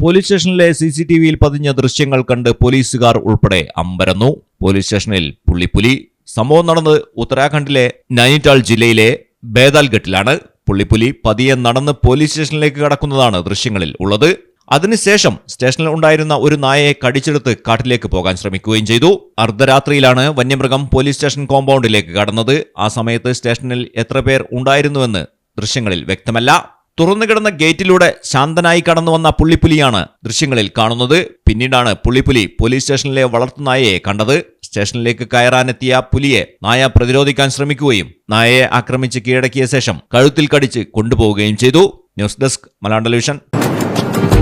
Police സ്റ്റേഷനിലെ C C T വിയിൽ പതിഞ്ഞ ദൃശ്യങ്ങൾ കണ്ട് പോലീസുകാർ ഉൾപ്പെടെ അമ്പരന്നു. പോലീസ് സ്റ്റേഷനിൽ പുള്ളിപ്പുലി. സംഭവം നടന്നത് ഉത്തരാഖണ്ഡിലെ നൈനിറ്റാൾ ജില്ലയിലെ ബേദാൽഘട്ടിലാണ്. പുള്ളിപ്പുലി പതിയെ നടന്ന് പോലീസ് സ്റ്റേഷനിലേക്ക് കടക്കുന്നതാണ് ദൃശ്യങ്ങളിൽ ഉള്ളത്. അതിനുശേഷം സ്റ്റേഷനിൽ ഉണ്ടായിരുന്ന ഒരു നായയെ കടിച്ചെടുത്ത് കാട്ടിലേക്ക് പോകാൻ ശ്രമിക്കുകയും ചെയ്തു. അർദ്ധരാത്രിയിലാണ് വന്യമൃഗം പോലീസ് സ്റ്റേഷൻ കോമ്പൗണ്ടിലേക്ക് കടന്നത്. ആ സമയത്ത് സ്റ്റേഷനിൽ എത്ര പേർ ഉണ്ടായിരുന്നുവെന്ന് ദൃശ്യങ്ങളിൽ വ്യക്തമല്ല. തുറന്നുകിടന്ന ഗേറ്റിലൂടെ ശാന്തനായി കടന്നു വന്ന പുള്ളിപ്പുലിയാണ് ദൃശ്യങ്ങളിൽ കാണുന്നത്. പിന്നീടാണ് പുള്ളിപ്പുലി പോലീസ് സ്റ്റേഷനിലെ വളർത്തുനായയെ കണ്ടത്. സ്റ്റേഷനിലേക്ക് കയറാനെത്തിയ പുലിയെ നായ പ്രതിരോധിക്കാൻ ശ്രമിക്കുകയും നായയെ ആക്രമിച്ച് കീഴടക്കിയ ശേഷം കഴുത്തിൽ കടിച്ച് കൊണ്ടുപോവുകയും ചെയ്തു. News desk Malayalam television.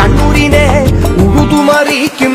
കണ്ണൂരിനെ ഉഴുതുമറിയിക്കും